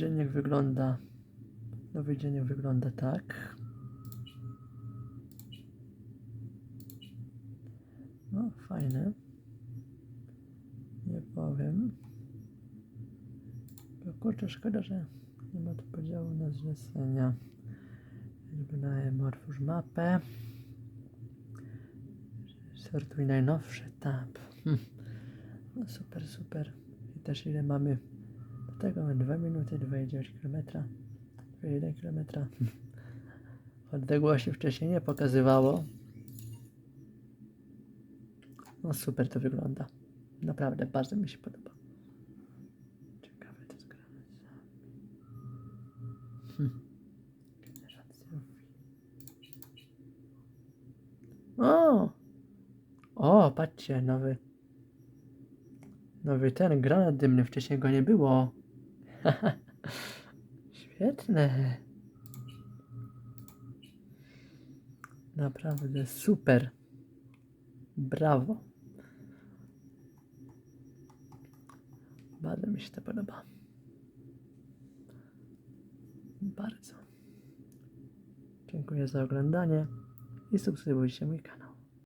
Dziennik wygląda. Nowy dziennik wygląda tak. No, fajny. Nie powiem. Tylko kurczę, szkoda, że nie ma tu podziału na zlecenia. Wybrałem otwórz mapę. Sortuj najnowszy tab. Hm. No super, super. I też ile mamy tego? Mamy 2 minuty, 2,9 km. 2,1 km. Odległości wcześniej nie pokazywało. No super to wygląda. Naprawdę bardzo mi się podoba. Ciekawe to zgrane. Hmm. Generacja O! O, patrzcie, nowy. Nowy ten granat dymny, wcześniej go nie było. Świetne. Naprawdę super. Brawo. Bardzo mi się to podoba. Bardzo. Dziękuję za oglądanie i subskrybujcie mój kanał.